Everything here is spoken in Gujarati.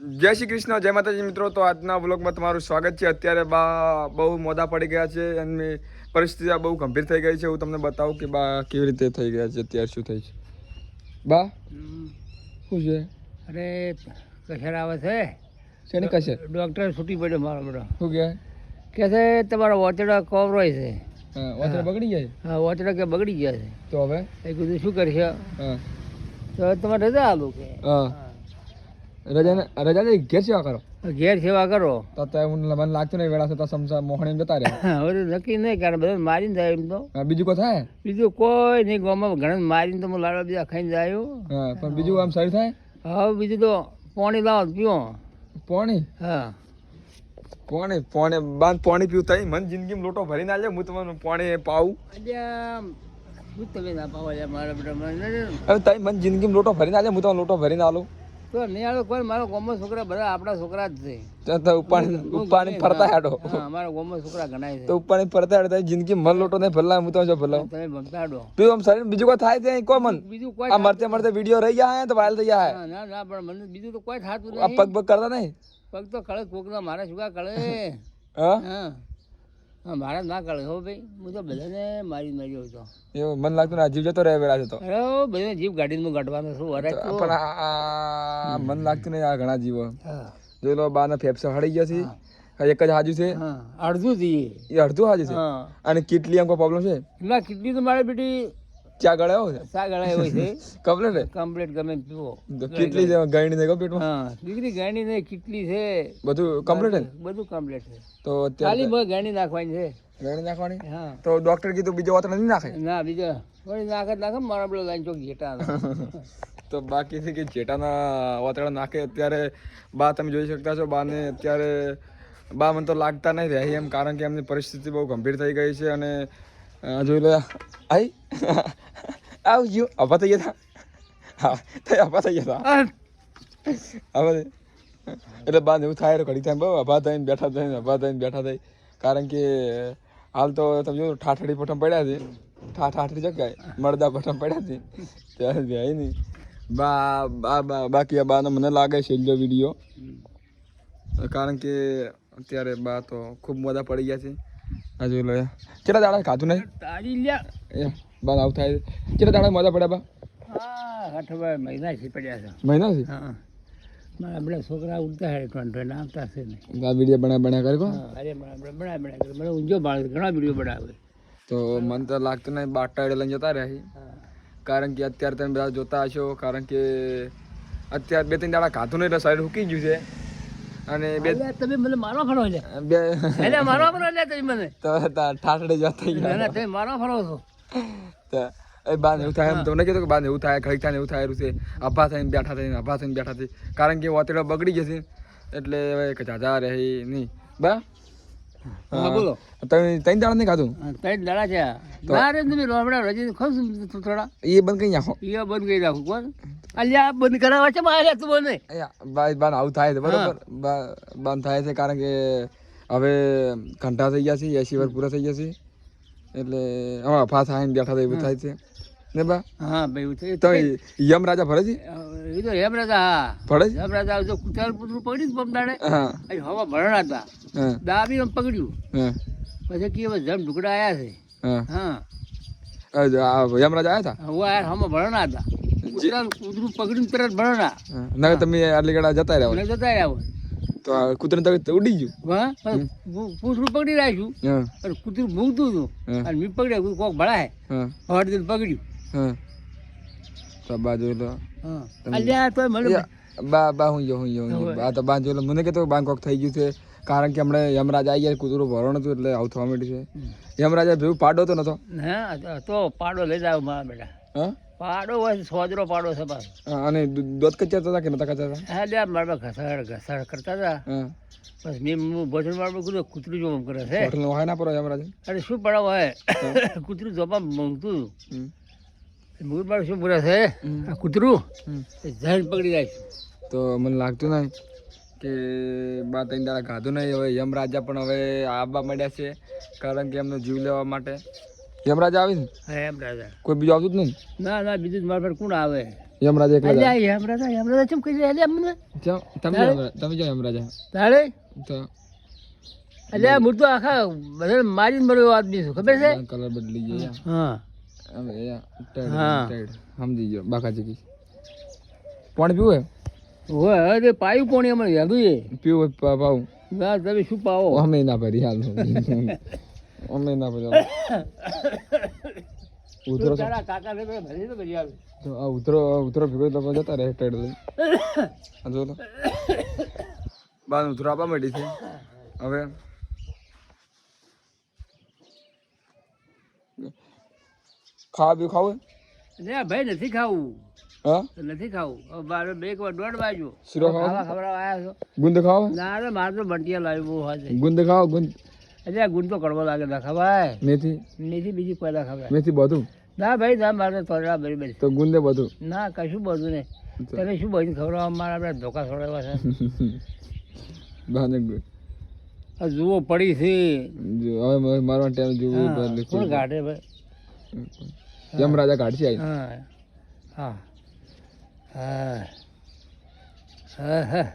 જય શ્રી કૃષ્ણ જય માતાજી મિત્રો. તો આજના વ્લોગમાં તમારું સ્વાગત છે. અત્યારે બા બહુ મોડા પડી ગયા છે એમની પરિસ્થિતિ બહુ ગંભીર થઈ ગઈ છે. હું તમને બતાવું કે બા કેવી રીતે થઈ ગયા છે અત્યારે શું થઈ છે. બા? શું છે? અરે કસર આવે છે? શેની કશે? ડૉક્ટર છૂટી પડ્યો મારો બધો શું કહે કે છે તમારો વોચડા કોવરોય છે. વોચડો બગડી જાય? હા વોચડો કે બગડી ગયા છે. તો હવે? એ કીધું શું કરશે? હા. તો તમારે રજા આલું કે? હા. રજાને રજા ઘેર સેવા કરો. ઘેર સેવા કરો. તો હું મને લાગતું નહીં વેળા તો સમસા મોહણી જતા રહ્યા હવે તો નક્કી નહીં કારણ બધા મારીને જાય એમ તો. બીજું કોઈ થાય? બીજું કોઈ નહીં ગામમાં ઘણા મારીને તો હું લાડવા બીજા ખાઈને જાય હા. પણ બીજું આમ સારું થાય? હવે બીજું તો પોણી લાવો પીવો. પોણી? હા. પોણે પોણે બાંધ પોણી પીવું થાય મન જિંદગીમાં લોટો ભરીને આલે હું તમને પોણી પાવું. અલ્યા તમે ના પાવો મારા હવે તારી મને જિંદગીમાં લોટો ભરીને આલે હું તમને લોટો ભરીને આલું. તો નિયાળો કોઈ મારા ગામમાં છોકરા બધા આપણા છોકરા જ છે. તો ઉપાણી ઉપાડી ફરતા હાડો. અમારા ગામમાં છોકરા ઘણાય છે. તો ઉપાણી ફરતા હાડો જિંદગી મન લોટો નહીં ભલા હું તો જો ભલા તમે ભગતા હાડો. બીજું આમ સારી બીજું કોઈ થાય ત્યાં કોઈ મન? બીજું કોઈ આ મરતે મરતે વીડિયો રહી ગયા તો વાયરલ થઈ ગયા ના ના ના પણ મને બીજું તો કોઈ થતું નહીં. પગ પગ કરતા નહીં? પગ તો કળે કોકના મારા શું કળે? હા. મારા ના કળે હો ભાઈ. હું તો બધાને મારી માર્યો હતો એવું મને લાગતું આ જીવ જતો રહે વેળા જતો. અરે બધે જીવ ગાડીમાં ગાંઠવાનો શું પણ આ- મને લાગતું નહીં આ ઘણા જીવો. જોઈ લો બાના ફેફસા હળી ગયા છે. એક જ હાજુ છે. અડધું જઈએ એ. અડધું હાજુ છે? અને કેટલી આમ કોઈ પ્રોબ્લેમ છે? ના કેટલી તો મારે બેટી ચા ગળાયો છે? ચા ગળાયો છે. કમ્પ્લેટ કમ્પ્લીટ ગમે પીવો કેટલી છે? ગાયણી ને પેટમાં? હા દીકરી ગાયણી ને કેટલી છે? બધું કમ્પ્લીટ છે? બધું કમ્પ્લીટ છે. તો ખાલી બસ ગાયણી નાખવાની છે. ગાયણી નાખવાની? હા. તો ડોક્ટર કીધું બીજો વાત નથી નાખે? ના બીજો વળી નાખે નાખે મારા પેલો લાઈન ચોક ઘેટા તો બાકી છે કે જેટાના વાતડા નાખે અત્યારે બા તમે જોઈ શકતા છો બાને અત્યારે બા મને તો લાગતા નહીં રહે એમ કારણ કે એમની પરિસ્થિતિ બહુ ગંભીર થઈ ગઈ છે અને જોઈ લો આઈ આવ ગયો અભા થઈ ગયા હા થઈ અભા થઈ ગયા હવે એટલે બાદ એવું થાય ઘડી થાય બહુ અભા થઈને બેઠા થઈને અભા થઈને બેઠા થઈ કારણ કે હાલ તો તમે જો ઠાઠડી પઠમ પડ્યા છે ઠા ઠાઠડી જગ્યાએ મળદા પઠમ પડ્યા છે ત્યારે જાય નહીં બા બા બા બાકી આ બાનો મને લાગે છે છેલ્લો વીડિયો કારણ કે અત્યારે બા તો ખૂબ મોડા પડી ગયા છે આ જોઈ લો કેટલા દાડા ખાધું નહીં? તારી લ્યા. એ બા આવું થાય. કેટલા દાડા મજા પડ્યા બા? હા અઠવાડિયા મહિના થી પડ્યા છે. મહિના છે હા. મારા બધા છોકરા ઉડતા હે ટ્વેન ટ્વેન આવતા છે ને. આ વીડિયો બના બના કરી કો અરે બના બના કરે. મને ઊંઝો બાળ ઘણા વીડિયો બનાવે. તો મને તો લાગતું નહીં બાટાડે લઈને જતા રહી કારણ કે અત્યારે તમે બધા જોતા હશો કારણ કે અત્યારે બે ત્રણ દાડા ખાધું નહીં એટલે શરીર હુકી ગયું છે. અને બે તમે મને મારવા ફરો લે બે એટલે મારવા ફરો લે તમે મને. તો ઠાઠડે જતા થઈ ગયા ના, તમે મારવા ફરો છો. તો એ બાદ એવું થાય એમ તમને કીધું કે બાદ એવું થાય ખરી થાય ને એવું થાય છે અભા થઈને બેઠા થઈને અભા થઈને બેઠા થઈ કારણ કે વાતેડા બગડી જશે એટલે હવે કે જાજા રહે નહીં. બા? હા બોલો. તમે ત્રણ દાડા નહીં ખાધું? ત્રણ દાડા છે. ના રે તમે રોમડા રજી ખોશ થોડા. એ બંધ કરી નાખો. એ બંધ કરી રાખું કોણ અલ્યા બંધ કરાવવા છે મારે તું બને ભાઈ બાન આવું થાય છે બરોબર? બંધ થાય છે કારણ કે હવે ઘંટા થઈ ગયા છે એસી વર્ષ પૂરા થઈ ગયા છે. એટલે હવે અફા થાય ને બેઠા થાય એવું થાય છે. ને બા? હા ભાઈ તો યમ રાજા ફરે છે? એ તો હેમ રાજા હા. ફરે છે? યમ રાજા જો કુતરાલ પુતરું પડી ને પમદાડે હા. હવા ભરણા હતા. દાબી આમ પકડ્યું. હા. પછી કે જમ ઢુકડા આયા છે. હા. યમ રાજા આયા હતા? હું આયા હમ ભરણા હતા. કૂતરાનું કૂતરું પકડીને તરત ભરણા ના તમે આટલી ગળા જતા રહ્યા મને જતા રહ્યા હોય. તો આ તરત ઉડી ગયું. હા પકડી રાખ્યું. અને કૂતરું ભૂંગતું હતું. અને મેં પકડ્યા કોક ભળાય દિન પકડ્યું. તો બાજુ લો હા. અલ્યા તો મને બા બા હું યો હું હું બા તો બા જોઈ લો મને કહેતો બાંકોક થઈ ગયું છે. કારણ કે હમણાં યમરાજ આવી ગયા કૂતરું ભરણ હતું એટલે આવું થવા માંડ્યું છે. યમરાજા ભેગું પાડો તો નતો? હા તો- તો પાડો લઈ જાવ મારા બેટા. હા? પાડો હોય સોજરો પાડો છે પાછો અને દૂ- દૂધ કચાતા હતા કે નતા કચાતા હા લ્યા મારા ઘસાડ ઘસાડ કરતા હતા. બસ મેં ભોજન વાળું કીધું કૂતરું જોવા કરે છે. હોટલ હોય ના પડો યમરાજ? અરે શું પડાવ હોય? કૂતરું જોવા માંગતું. મૂળ મારું શું બોલે છે? આ કૂતરું. જઈને પકડી જાય તો મને લાગતું નહીં કે બા ત્રણ દાડા ખાધું નહીં. હવે યમરાજા પણ હવે આવવા માંડ્યા છે કારણ કે એમનો જીવ લેવા માટે. યમરાજા આવી ને એમ કોઈ બીજું આવતું જ નહીં? ના ના બીજું મારા પર કોણ આવે? યમરાજ એકલા અલ્યા યમરાજ યમરાજા ચમ કહી અલ્યા અમને ચમ, તમે તમે જો યમરાજ. તારે? તો અલ્યા હું તો આખા બધા મારીને મર્યો આદમી છું ખબર છે? કલર બદલી ગયો હા. હવે યા, ટેડ, ટેડ. સમજી ગયો બાકા કી. પણ પીવું હોય તે પાયું પોણી અમે યાદું એ પીવું પાવું. ના તમે શું પાવો? અમે ના ભરી હાલ. અમે ના ભરી ઉધરો કાકા ને ભરી તો ભરી આવે. તો આ ઉધરો ઉધરો ભેગો તો જતા રહે ટેડ લઈ. આ જો તો. બાર ઉતરો આપવા માંડી છે. હવે ખાવા પીવું ખાવું ને ભાઈ નથી ખાવું. હા? નથી ખાવું. બાર બે એક વાર દોઢ બાજુ શીરો ખાવા? ખવડાવવા આવ્યા છો. ગુંદ ખાવ? ના રે મારે તો બંટિયા લાવ્યું બહુ હાજર ગુંદ ખાવ? ગુંદ અલ્યા ગુણ તો કડવો લાગે ના ખવાય. મેથી? મેથી બીજી કોઈ ના ખવાય. મેથી બધું? ના ભાઈ ના મારે તોડા ભરી બરી તો ગુંદે બધું? ના કશું બધું નહીં. તમે શું બધું ખવડાવવા મારા આપણે ધોકા છોડાવવા છે. આ જુઓ પડી છે. હવે મારવા ટાઈમ જુઓ એટલે કોણ કાઢે ભાઈ? યમરાજા કાઢશે આવી હા હા. હા. હા હા.